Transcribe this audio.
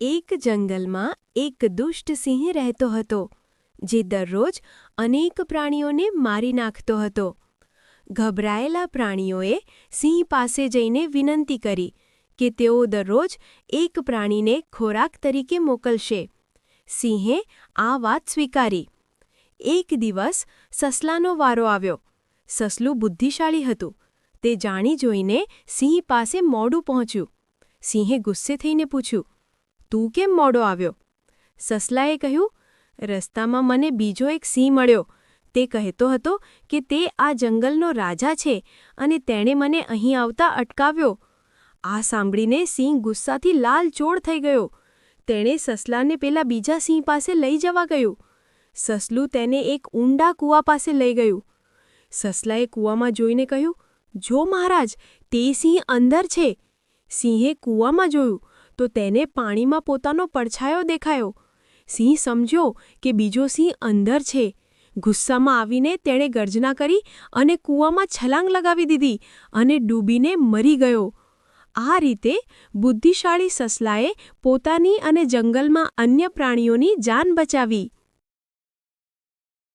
એક જંગલમાં એક દુષ્ટ સિંહ રહેતો હતો, જે દરરોજ અનેક પ્રાણીઓને મારી નાખતો હતો. ગભરાયેલા પ્રાણીઓએ સિંહ પાસે જઈને વિનંતી કરી કે તેઓ દરરોજ એક પ્રાણીને ખોરાક તરીકે મોકલશે. સિંહે આ વાત સ્વીકારી. એક દિવસ સસલાનો વારો આવ્યો. સસલું બુદ્ધિશાળી હતું. તે જાણી જોઈને સિંહ પાસે મોડું પહોંચ્યું. સિંહે ગુસ્સે થઈને પૂછ્યું તું કેમ મોડો આવ્યો? સસલાએ કહ્યું, રસ્તામાં મને બીજો એક સિંહ મળ્યો. તે કહેતો હતો કે તે આ જંગલનો રાજા છે અને તેણે મને અહીં આવતા અટકાવ્યો. આ સાંભળીને સિંહ ગુસ્સાથી લાલચોળ થઈ ગયો. તેણે સસલાને પેલા બીજા સિંહ પાસે લઈ જવા ગયું. સસલું તેને એક ઊંડા કૂવા પાસે લઈ ગયું. સસલાએ કૂવામાં જોઈને કહ્યું, જો મહારાજ, તે સિંહ અંદર છે. સિંહે કૂવામાં જોયું તો તેને પાણીમાં પોતાનો પડછાયો દેખાયો. સિંહ સમજ્યો કે બીજો સિંહ અંદર છે. ગુસ્સામાં આવીને તેણે ગર્જના કરી અને કૂવામાં છલાંગ લગાવી દીધી અને ડૂબીને મરી ગયો. આ રીતે બુદ્ધિશાળી સસલાએ પોતાની અને જંગલમાં અન્ય પ્રાણીઓની જાન બચાવી.